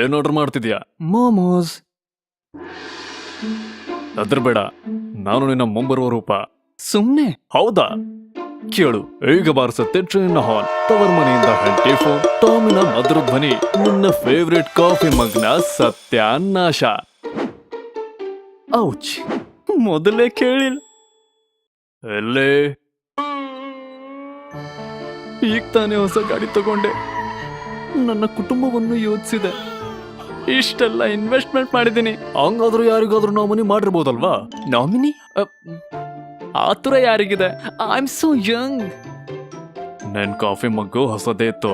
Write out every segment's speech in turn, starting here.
ಏನ್ ಆರ್ಡರ್ ಮಾಡ್ತಿದ್ಯಾ? ಮೋಮೋಸ್. ಅದ್ರ ಬೇಡ. ನಾನು ನಿನ್ನ ಮುಂಬರುವ ರೂಪ. ಸುಮ್ನೆ. ಹೌದಾ? ಕೇಳು. ಈಗ ಬಾರಿಸುತ್ತೆ ಟ್ರೈನ್ ಹಾಲ್ ತವರ್ ಮನೆಯಿಂದ ಹೆಂಟಿ ಫೋನ್ ಟಾಮಿನ ಮಧುರ ಧ್ವನಿ. ನಿನ್ನ ಫೇವ್ರೆಟ್ ಕಾಫಿ ಮಗ್ನ ಸತ್ಯಾನಾಶ. ಔಚ್. ಮೊದಲೇ ಕೇಳಿಲ್ಲ. ಎಲ್ಲೇ? ಈಗ ತಾನೇ ಹೊಸ ಗಾಡಿ ತಗೊಂಡೆ. ನನ್ನ ಕುಟುಂಬವನ್ನು ಯೋಚಿಸಿದೆ. ಇಷ್ಟೆಲ್ಲ ಇನ್ವೆಸ್ಟ್ಮೆಂಟ್ ಮಾಡಿದ್ದೀನಿ. ಹಂಗಾದ್ರೂ ಯಾರಿಗಾದ್ರೂ ನಾಮಿನಿ ಮಾಡಿರ್ಬೋದಲ್ವಾ? ನಾಮಿನಿ ಆತುರ ಯಾರಿಗಿದೆ? ಐ ಆಮ್ ಸೋ ಯಂಗ್ ನನ್ನ ಕಾಫಿ ಮಗ್ಗು ಹೊಸದೇ ಇತ್ತು.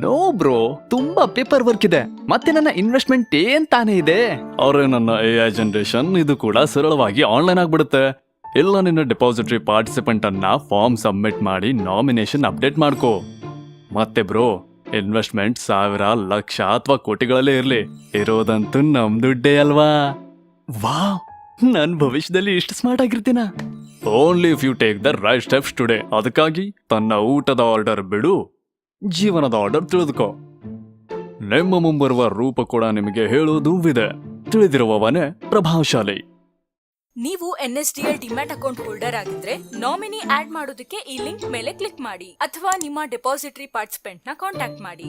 ನೋ ಬ್ರೋ ತುಂಬಾ ಪೇಪರ್ ವರ್ಕ್ ಇದೆ. ಮತ್ತೆ ನನ್ನ ಇನ್ವೆಸ್ಟ್ಮೆಂಟ್ ಏನ್ ತಾನೇ ಇದೆ? ಅವ್ರೆ ನನ್ನ ಎ ಐ ಜನರೇಷನ್ ಇದು ಕೂಡ ಸರಳವಾಗಿ ಆನ್ಲೈನ್ ಆಗ್ಬಿಡುತ್ತೆ. ಇಲ್ಲ ನಿನ್ನ ಡೆಪಾಸಿಟರಿ ಪಾರ್ಟಿಸಿಪೆಂಟ್ ಅನ್ನ ಫಾರ್ಮ್ ಸಬ್ಮಿಟ್ ಮಾಡಿ ನಾಮಿನೇಷನ್ ಅಪ್ಡೇಟ್ ಮಾಡ್ಕೋ. ಮತ್ತೆ ಬ್ರೋ ಇನ್ವೆಸ್ಟ್ಮೆಂಟ್ ಸಾವಿರ, ಲಕ್ಷ ಅಥವಾ ಕೋಟಿಗಳಲ್ಲೇ ಇರ್ಲಿ. ಇರೋದಂತೂ ನಮ್ ದುಡ್ಡೇ ಅಲ್ವಾ? ವಾ ನನ್ ಭವಿಷ್ಯದಲ್ಲಿ ಇಷ್ಟು smart ಆಗಿರ್ತೀನ. Only if you take the right steps today ಅದಕ್ಕಾಗಿ ತನ್ನ ಊಟದ ಆರ್ಡರ್ ಬಿಡು. ಜೀವನದ ಆರ್ಡರ್ ತಿಳಿದುಕೋ. ನಿಮ್ಮ ಮುಂಬರುವ ರೂಪ ಕೂಡ ನಿಮಗೆ ಹೇಳೋದು ಇದೆ ತಿಳಿದಿರುವವನೇ ಪ್ರಭಾವಶಾಲಿ. ನೀವು N S D L demat account holder ಆಗಿದ್ರೆ ನಾಮಿನಿ ಆಡ್ ಮಾಡೋದಕ್ಕೆ ಈ ಲಿಂಕ್ ಮೇಲೆ ಕ್ಲಿಕ್ ಮಾಡಿ ಅಥವಾ ನಿಮ್ಮ ಡೆಪಾಸಿಟರಿ ಪಾರ್ಟಿಸಿಪೆಂಟ್ನ ಕಾಂಟ್ಯಾಕ್ಟ್ ಮಾಡಿ.